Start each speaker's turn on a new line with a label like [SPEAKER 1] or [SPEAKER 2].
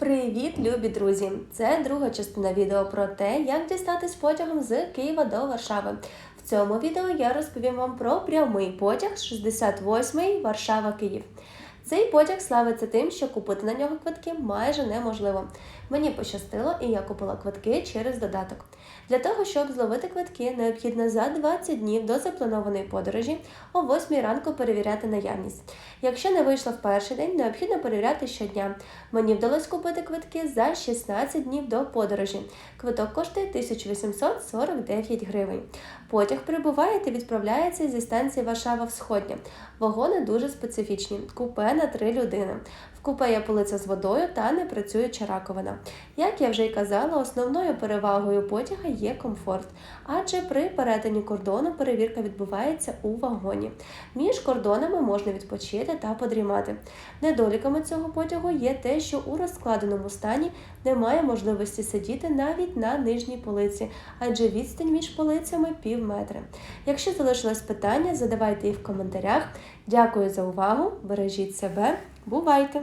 [SPEAKER 1] Привіт, любі друзі! Це друга частина відео про те, як дістатись потягом з Києва до Варшави. В цьому відео я розповім вам про прямий потяг з 68-й Варшава-Київ. Цей потяг славиться тим, що купити на нього квитки майже неможливо. Мені пощастило, і я купила квитки через додаток. Для того, щоб зловити квитки, необхідно за 20 днів до запланованої подорожі о 8 ранку перевіряти наявність. Якщо не вийшло в перший день, необхідно перевіряти щодня. Мені вдалося купити квитки за 16 днів до подорожі. Квиток коштує 1849 гривень. Потяг прибуває та відправляється зі станції Варшава Всходня. Вагони дуже специфічні. Купе на три людини. В купе є полиця з водою та не працююча раковина. Як я вже й казала, основною перевагою потяга є комфорт, адже при перетині кордону перевірка відбувається у вагоні. Між кордонами можна відпочити та подрімати. Недоліками цього потягу є те, що у розкладеному стані немає можливості сидіти навіть на нижній полиці, адже відстань між полицями пів метра. Якщо залишилось питання, задавайте їх в коментарях. Дякую за увагу! Бережіть себе, бувайте!